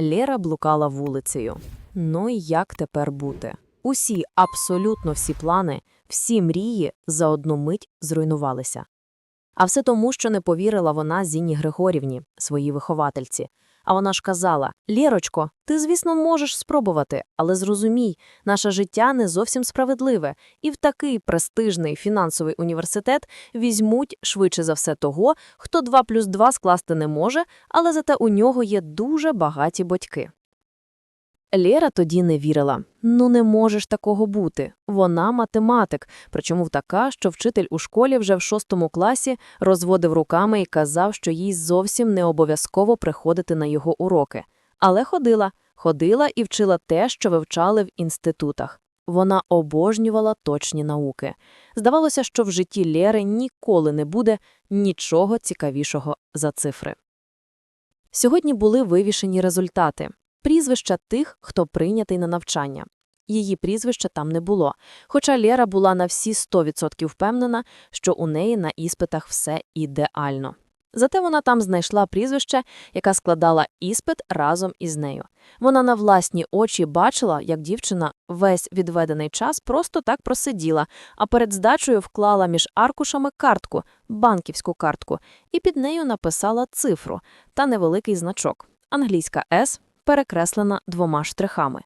Лєра блукала вулицею. Ну і як тепер бути? Усі, абсолютно всі плани, всі мрії за одну мить зруйнувалися. А все тому, що не повірила вона Зіні Григорівні, своїй виховательці. А вона ж казала: Лєрочко, ти, звісно, можеш спробувати, але зрозумій, наше життя не зовсім справедливе, і в такий престижний фінансовий університет візьмуть швидше за все того, хто 2 плюс 2 скласти не може, але зате у нього є дуже багаті батьки. Лєра тоді не вірила. Ну не може ж такого бути. Вона математик, причому така, що вчитель у школі вже в шостому класі розводив руками і казав, що їй зовсім не обов'язково приходити на його уроки. Але ходила, ходила і вчила те, що вивчали в інститутах. Вона обожнювала точні науки. Здавалося, що в житті Лєри ніколи не буде нічого цікавішого за цифри. Сьогодні були вивішені результати прізвища тих, хто прийнятий на навчання. Її прізвища там не було, хоча Лєра була на всі 100% впевнена, що у неї на іспитах все ідеально. Зате вона там знайшла прізвище, яка складала іспит разом із нею. Вона на власні очі бачила, як дівчина весь відведений час просто так просиділа, а перед здачею вклала між аркушами картку, банківську картку, і під нею написала цифру та невеликий значок. Англійська «С» перекреслена двома штрихами.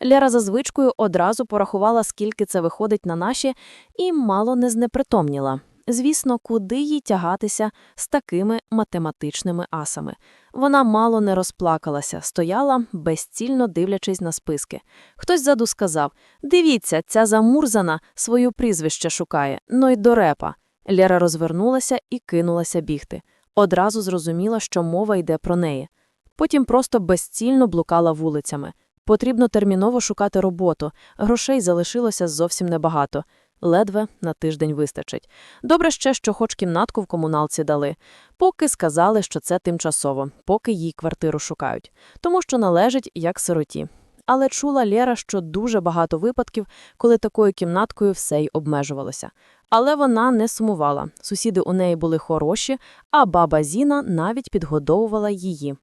Лера за звичкою одразу порахувала, скільки це виходить на наші, і мало не знепритомніла. Звісно, куди їй тягатися з такими математичними асами. Вона мало не розплакалася, стояла, безцільно дивлячись на списки. Хтось ззаду сказав «Дивіться, ця замурзана свою прізвище шукає, ну й дорепа». Лера розвернулася і кинулася бігти. Одразу зрозуміла, що мова йде про неї. Потім просто безцільно блукала вулицями. Потрібно терміново шукати роботу, грошей залишилося зовсім небагато. Ледве на тиждень вистачить. Добре ще, що хоч кімнатку в комуналці дали. Поки сказали, що це тимчасово, поки їй квартиру шукають. Тому що належить як сироті. Але чула Лєра, що дуже багато випадків, коли такою кімнаткою все й обмежувалося. Але вона не сумувала. Сусіди у неї були хороші, а баба Зіна навіть підгодовувала її.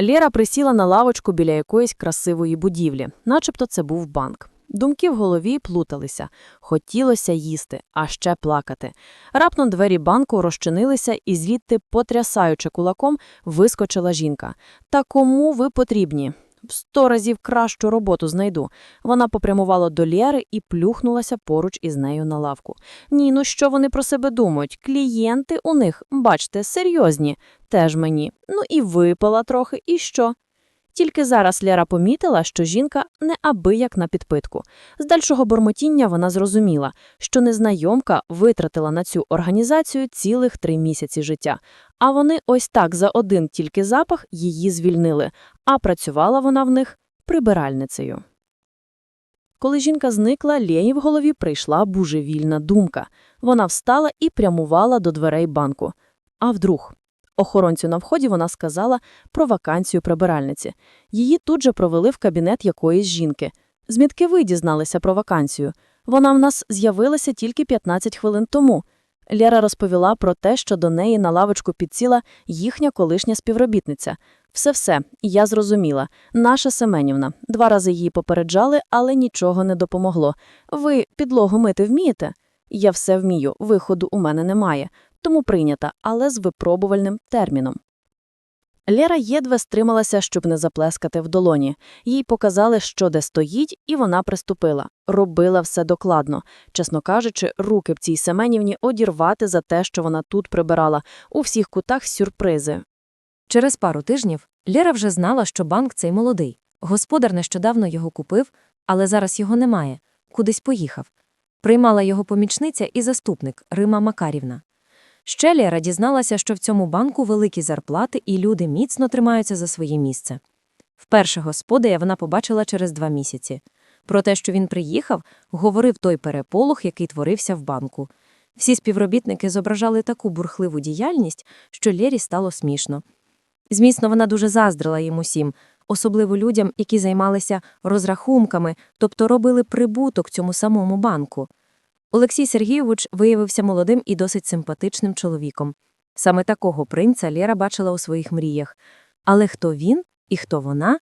Лєра присіла на лавочку біля якоїсь красивої будівлі, начебто це був банк. Думки в голові плуталися. Хотілося їсти, а ще плакати. Раптом двері банку розчинилися, і звідти, потрясаючи кулаком, вискочила жінка. Та кому ви потрібні? Сто разів кращу роботу знайду. Вона попрямувала до Лєри і плюхнулася поруч із нею на лавку. Ні, ну що вони про себе думають? Клієнти у них, бачте, серйозні. Теж мені. Ну і випила трохи, і що? Тільки зараз Лера помітила, що жінка неабияк на підпитку. З дальшого бормотіння вона зрозуміла, що незнайомка витратила на цю організацію цілих три місяці життя. А вони ось так за один тільки запах її звільнили, а працювала вона в них прибиральницею. Коли жінка зникла, Лєні в голові прийшла божевільна думка. Вона встала і прямувала до дверей банку. А вдруг? Охоронцю на вході вона сказала про вакансію прибиральниці. Її тут же провели в кабінет якоїсь жінки. Змітки ви дізналися про вакансію. Вона в нас з'явилася тільки 15 хвилин тому. Лєра розповіла про те, що до неї на лавочку підсіла їхня колишня співробітниця. Все-все, я зрозуміла. Наша Семенівна. Два рази її попереджали, але нічого не допомогло. Ви підлогу мити вмієте? Я все вмію, виходу у мене немає тому прийнята, але з випробувальним терміном. Лера єдве стрималася, щоб не заплескати в долоні. Їй показали, що де стоїть, і вона приступила. Робила все докладно. Чесно кажучи, руки б цій Семенівні одірвати за те, що вона тут прибирала. У всіх кутах сюрпризи. Через пару тижнів Лєра вже знала, що банк цей молодий. Господар нещодавно його купив, але зараз його немає. Кудись поїхав. Приймала його помічниця і заступник Рима Макарівна. Ще Лєра дізналася, що в цьому банку великі зарплати і люди міцно тримаються за своє місце. Вперше господея вона побачила через два місяці. Про те, що він приїхав, говорив той переполох, який творився в банку. Всі співробітники зображали таку бурхливу діяльність, що Лєрі стало смішно. Змісно, вона дуже заздрила їм усім, особливо людям, які займалися розрахунками, тобто робили прибуток цьому самому банку. Олексій Сергійович виявився молодим і досить симпатичним чоловіком. Саме такого принца Лєра бачила у своїх мріях. Але хто він, І хто вона?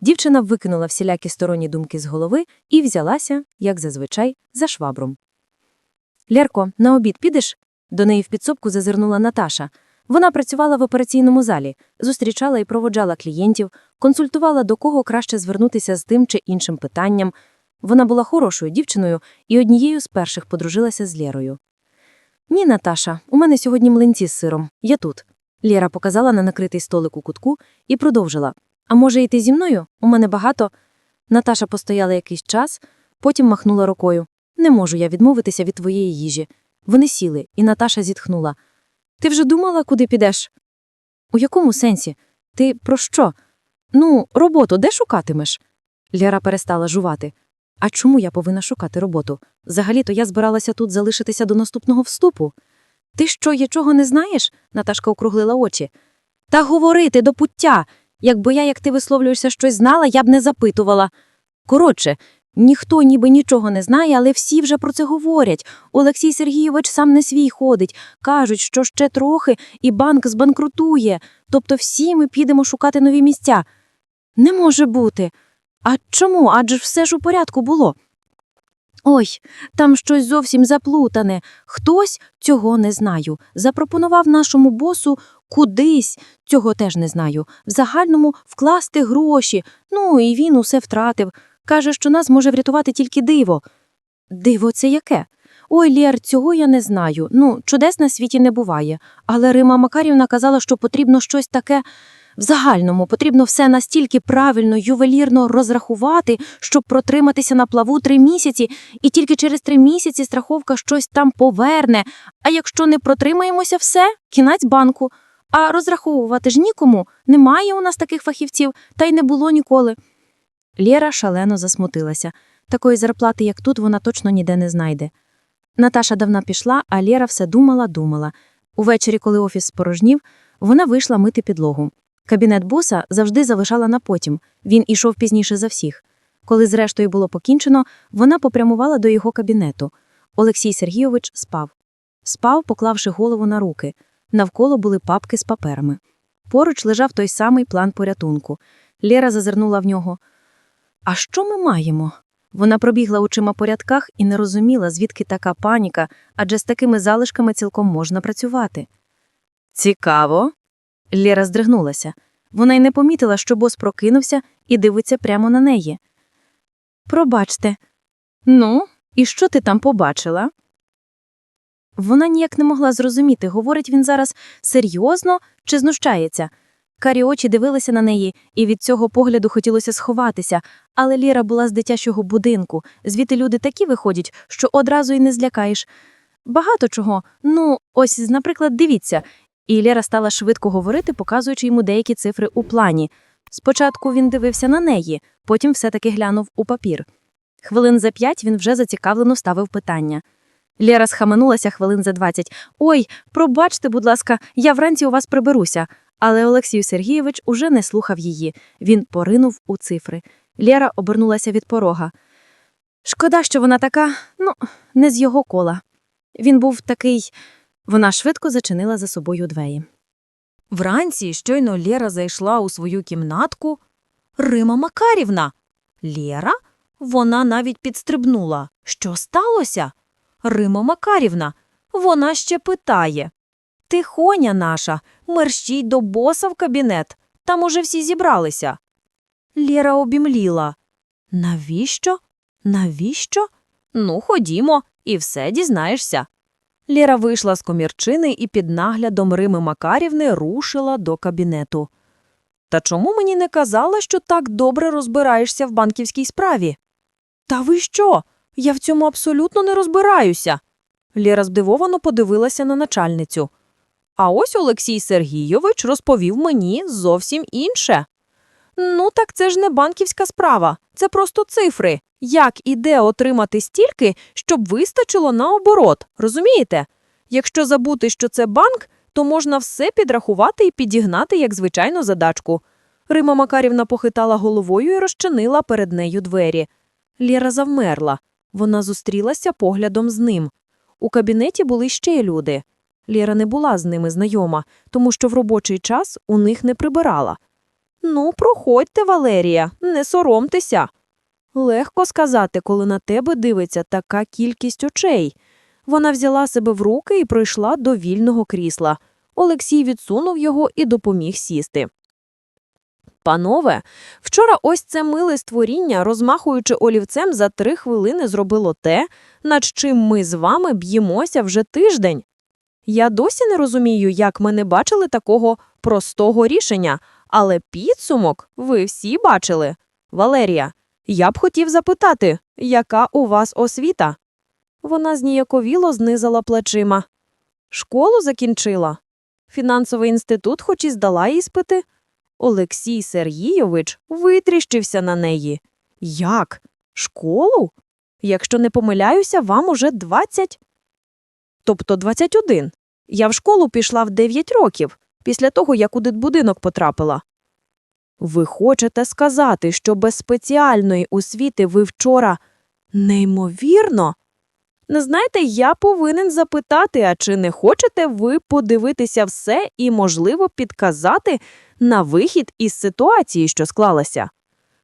Дівчина викинула всілякі сторонні думки з голови і взялася, як зазвичай, за швабром. Лєрко, на обід підеш? До неї в підсобку зазирнула Наташа. Вона працювала в операційному залі, зустрічала і проводжала клієнтів, консультувала, до кого краще звернутися з тим чи іншим питанням. Вона була хорошою дівчиною і однією з перших подружилася з Лєрою. Ні, Наташа, у мене сьогодні млинці з сиром. Я тут. Лєра показала на накритий столик у кутку і продовжила. А може, йти зі мною? У мене багато. Наташа постояла якийсь час, потім махнула рукою. Не можу я відмовитися від твоєї їжі. Вони сіли, і Наташа зітхнула. Ти вже думала, куди підеш? У якому сенсі? Ти про що? Ну, роботу де шукатимеш? Лєра перестала жувати. А чому я повинна шукати роботу? Взагалі-то я збиралася тут залишитися до наступного вступу. Ти що, нічого не знаєш? Наташка округлила очі. Та говорити до пуття. Якби я, як ти висловлюєшся, щось знала, я б не запитувала. Коротше, ніхто ніби нічого не знає, але всі вже про це говорять. Олексій Сергійович сам не свій ходить. Кажуть, що ще трохи, і банк збанкрутує. Тобто всі ми підемо шукати нові місця. Не може бути. А чому? Адже все ж у порядку було. Ой, там щось зовсім заплутане. Хтось, цього не знаю, запропонував нашому босу кудись, цього теж не знаю, в загальному вкласти гроші. Ну, і він усе втратив. Каже, що нас може врятувати тільки диво. Диво це яке? Ой, Лєр, цього я не знаю. Ну, чудес на світі не буває. Але Рима Макарівна казала, що потрібно щось таке. В загальному потрібно все настільки правильно, ювелірно розрахувати, щоб протриматися на плаву три місяці, і тільки через три місяці страховка щось там поверне. А якщо не протримаємося все, кінець банку. А розраховувати ж нікому. Немає у нас таких фахівців, та й не було ніколи. Лєра шалено засмутилася. Такої зарплати, як тут, вона точно ніде не знайде. Наташа давно пішла, а Лєра все думала, думала. Увечері, коли офіс спорожнів, вона вийшла мити підлогу. Кабінет боса завжди залишала на потім. Він ішов пізніше за всіх. Коли зрештою було покінчено, вона попрямувала до його кабінету. Олексій Сергійович спав. Спав, поклавши голову на руки. Навколо були папки з паперами. Поруч лежав той самий план порятунку. Лєра зазирнула в нього. А що ми маємо? Вона пробігла очима по рядках і не розуміла, звідки така паніка, адже з такими залишками цілком можна працювати. Цікаво. Лєра здригнулася. Вона й не помітила, що бос прокинувся і дивиться прямо на неї. Пробачте. Ну, і що ти там побачила? Вона ніяк не могла зрозуміти, говорить він зараз серйозно чи знущається. Карі очі дивилися на неї, і від цього погляду хотілося сховатися, але Ліра була з дитячого будинку, звідти люди такі виходять, що одразу й не злякаєш. Багато чого. Ну, ось, наприклад, дивіться. І Лєра стала швидко говорити, показуючи йому деякі цифри у плані. Спочатку він дивився на неї, потім все-таки глянув у папір. Хвилин за п'ять він вже зацікавлено ставив питання. Лєра схаменулася хвилин за двадцять. Ой, пробачте, будь ласка, я вранці у вас приберуся. Але Олексій Сергійович уже не слухав її. Він поринув у цифри. Лєра обернулася від порога. Шкода, що вона така, ну, не з його кола. Він був такий. Вона швидко зачинила за собою двері. Вранці щойно Лєра зайшла у свою кімнатку. Рима Макарівна. Лєра? Вона навіть підстрибнула. Що сталося? Рима Макарівна. Вона ще питає. Тихоня наша, мерщій до боса в кабінет. Там уже всі зібралися. Лєра обімліла. Навіщо? Навіщо? Ну, ходімо, і все дізнаєшся. Лєра вийшла з комірчини і під наглядом Рими Макарівни рушила до кабінету. Та чому мені не казала, що так добре розбираєшся в банківській справі? Та ви що? Я в цьому абсолютно не розбираюся. Лєра здивовано подивилася на начальницю. А ось Олексій Сергійович розповів мені зовсім інше. Ну, так це ж не банківська справа, це просто цифри. Як і де отримати стільки, щоб вистачило на оборот, розумієте? Якщо забути, що це банк, то можна все підрахувати і підігнати як звичайну задачку. Рима Макарівна похитала головою і розчинила перед нею двері. Лєра завмерла. Вона зустрілася поглядом з ним. У кабінеті були ще люди. Лєра не була з ними знайома, тому що в робочий час у них не прибирала. Ну, проходьте, Валерія, не соромтеся. Легко сказати, коли на тебе дивиться така кількість очей. Вона взяла себе в руки і пройшла до вільного крісла. Олексій відсунув його і допоміг сісти. Панове, вчора ось це миле створіння, розмахуючи олівцем, за три хвилини зробило те, над чим ми з вами б'ємося вже тиждень. Я досі не розумію, як ми не бачили такого простого рішення, але підсумок ви всі бачили. Валерія, я б хотів запитати, яка у вас освіта? Вона зніяковіло знизала плечима. Школу закінчила. Фінансовий інститут хоч і здала іспити. Олексій Сергійович витріщився на неї. Як? Школу? Якщо не помиляюся, вам уже 20? Тобто 21. Я в школу пішла в 9 років, після того, як у дитбудинок потрапила. Ви хочете сказати, що без спеціальної освіти ви вчора неймовірно? Не знаєте, я повинен запитати, а чи не хочете ви подивитися все і, можливо, підказати на вихід із ситуації, що склалася?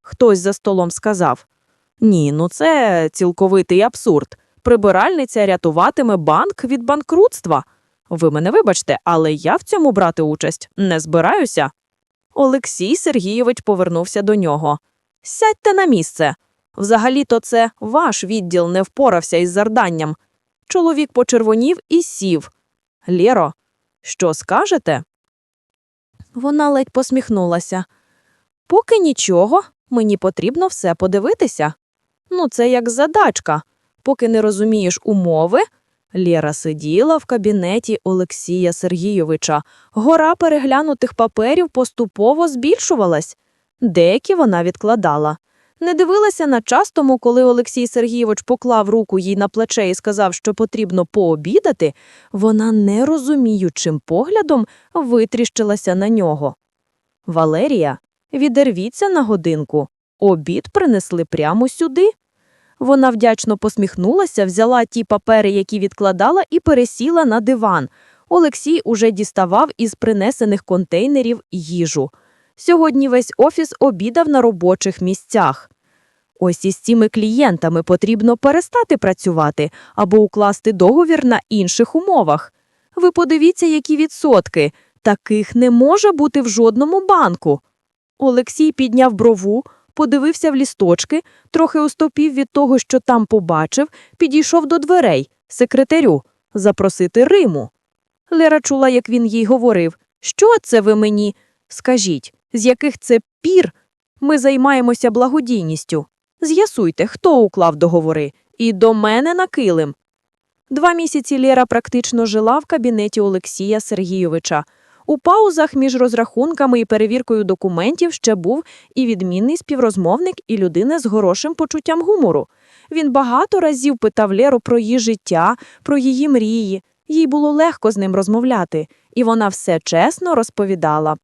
Хтось за столом сказав: Ні, ну це цілковитий абсурд. Прибиральниця рятуватиме банк від банкрутства. Ви мене вибачте, але я в цьому брати участь не збираюся. Олексій Сергійович повернувся до нього. Сядьте на місце. Взагалі-то це ваш відділ не впорався із завданням. Чоловік почервонів і сів. Лєро, що скажете? Вона ледь посміхнулася. Поки нічого, мені потрібно все подивитися. Ну, це як задачка. Поки не розумієш умови. Лєра сиділа в кабінеті Олексія Сергійовича. Гора переглянутих паперів поступово збільшувалась. Деякі вона відкладала. Не дивилася на час тому, коли Олексій Сергійович поклав руку їй на плече і сказав, що потрібно пообідати, вона нерозуміючим поглядом витріщилася на нього. Валерія, відервіться на годинку. Обід принесли прямо сюди. Вона вдячно посміхнулася, взяла ті папери, які відкладала, і пересіла на диван. Олексій уже діставав із принесених контейнерів їжу. Сьогодні весь офіс обідав на робочих місцях. Ось із цими клієнтами потрібно перестати працювати або укласти договір на інших умовах. Ви подивіться, які відсотки. Таких не може бути в жодному банку. Олексій підняв брову, подивився в лісточки, трохи остопів від того, що там побачив, підійшов до дверей, секретарю, запросити Риму. Лера чула, як він їй говорив: Що це ви мені? Скажіть, з яких це пір ми займаємося благодійністю? З'ясуйте, хто уклав договори, і до мене на килим. Два місяці Лера практично жила в кабінеті Олексія Сергійовича. У паузах між розрахунками і перевіркою документів ще був і відмінний співрозмовник, і людина з хорошим почуттям гумору. Він багато разів питав Леру про її життя, про її мрії. Їй було легко з ним розмовляти, і вона все чесно розповідала.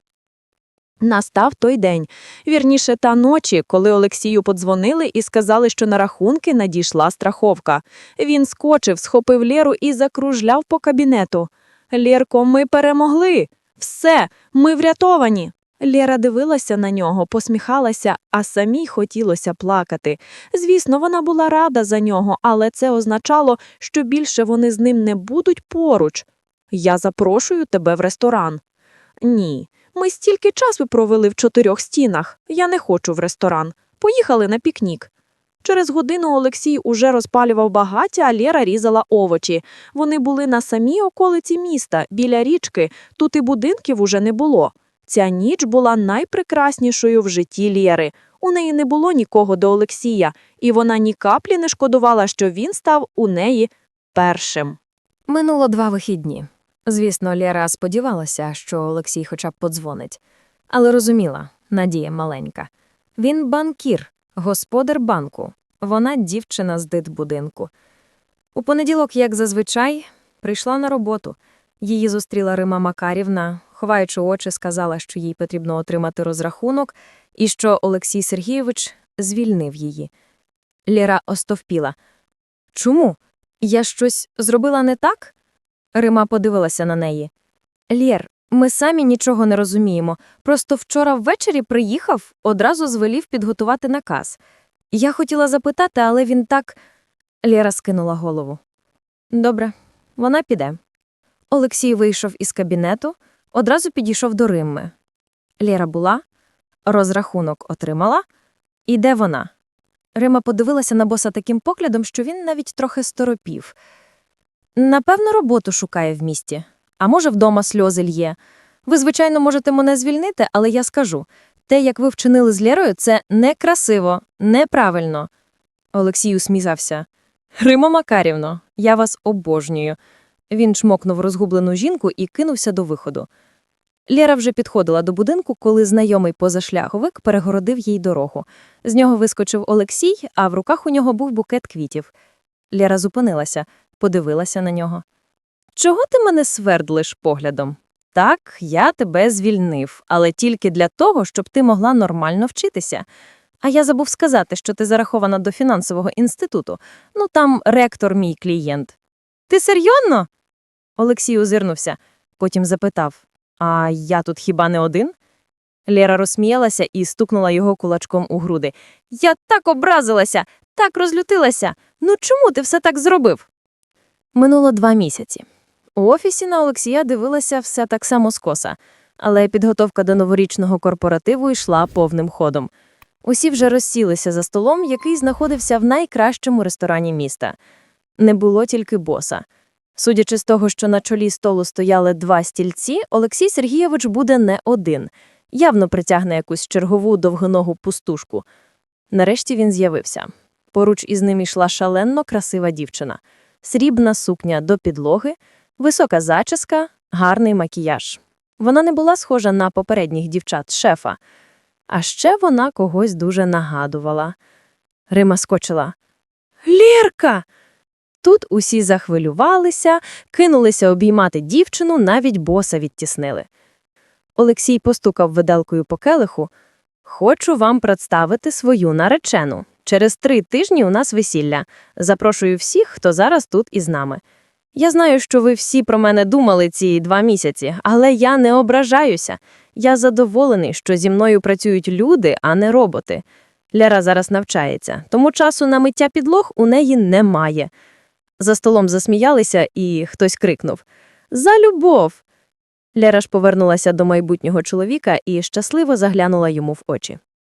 Настав той день, вірніше та ночі, коли Олексію подзвонили і сказали, що на рахунки надійшла страховка. Він скочив, схопив Лєру і закружляв по кабінету. Лєрко, ми перемогли. Все, ми врятовані. Лєра дивилася на нього, посміхалася, а самій хотілося плакати. Звісно, вона була рада за нього, але це означало, що більше вони з ним не будуть поруч. Я запрошую тебе в ресторан. Ні, ми стільки часу провели в чотирьох стінах. Я не хочу в ресторан. Поїхали на пікнік. Через годину Олексій уже розпалював багаття, а Лєра різала овочі. Вони були на самій околиці міста, біля річки, тут і будинків уже не було. Ця ніч була найпрекраснішою в житті Лєри. У неї не було нікого до Олексія, і вона ні каплі не шкодувала, що він став у неї першим. Минуло два вихідні. Звісно, Лєра сподівалася, що Олексій хоча б подзвонить. Але розуміла, надія маленька. Він банкір, господар банку. Вона дівчина з дитбудинку. У понеділок, як зазвичай, прийшла на роботу. Її зустріла Рима Макарівна, ховаючи очі, сказала, що їй потрібно отримати розрахунок і що Олексій Сергійович звільнив її. Лєра остовпіла. Чому? Я щось зробила не так? Рима подивилася на неї. Лєр, Ми самі нічого не розуміємо. Просто вчора ввечері приїхав, одразу звелів підготувати наказ. Я хотіла запитати, але він так. Лєра скинула голову. Добре, вона піде. Олексій вийшов із кабінету, одразу підійшов до Римми. Лєра була, розрахунок отримала. І де вона? Рима подивилася на боса таким поглядом, що він навіть трохи сторопів. Напевно, роботу шукає в місті. А може, вдома сльози лє. Ви, звичайно, можете мене звільнити, але я скажу те, як ви вчинили з Лєрою, це некрасиво, неправильно. Олексій усміхався. Рима Макарівно, я вас обожнюю. Він чмокнув розгублену жінку і кинувся до виходу. Лєра вже підходила до будинку, коли знайомий позашляховик перегородив їй дорогу. З нього вискочив Олексій, а в руках у нього був букет квітів. Лєра зупинилася, подивилася на нього. Чого ти мене свердлиш поглядом? Так, я тебе звільнив, але тільки для того, щоб ти могла нормально вчитися. А я забув сказати, що ти зарахована до фінансового інституту. Ну там ректор мій клієнт. Ти серйозно? Олексій озирнувся, потім запитав: А я тут хіба не один? Лєра розсміялася і стукнула його кулачком у груди. Я так образилася, так розлютилася. Ну чому ти все так зробив? Минуло два місяці. У офісі на Олексія дивилася все так само скоса, але підготовка до новорічного корпоративу йшла повним ходом. Усі вже розсілися за столом, який знаходився в найкращому ресторані міста. Не було тільки боса. Судячи з того, що на чолі столу стояли два стільці, Олексій Сергійович буде не один. Явно притягне якусь чергову довгоногу пустушку. Нарешті він з'явився. Поруч із ним йшла шаленно красива дівчина. Срібна сукня до підлоги, висока зачіска, гарний макіяж. Вона не була схожа на попередніх дівчат шефа. А ще вона когось дуже нагадувала. Рима скочила. Лєрка! Тут усі захвилювалися, кинулися обіймати дівчину, навіть боса відтіснили. Олексій постукав виделкою по келиху. Хочу вам представити свою наречену. Через три тижні у нас весілля. Запрошую всіх, хто зараз тут із нами. Я знаю, що ви всі про мене думали ці два місяці, але я не ображаюся. Я задоволений, що зі мною працюють люди, а не роботи. Ляра зараз навчається, тому часу на миття підлог у неї немає. За столом засміялися, і хтось крикнув За любов. Ляра ж повернулася до майбутнього чоловіка і щасливо заглянула йому в очі.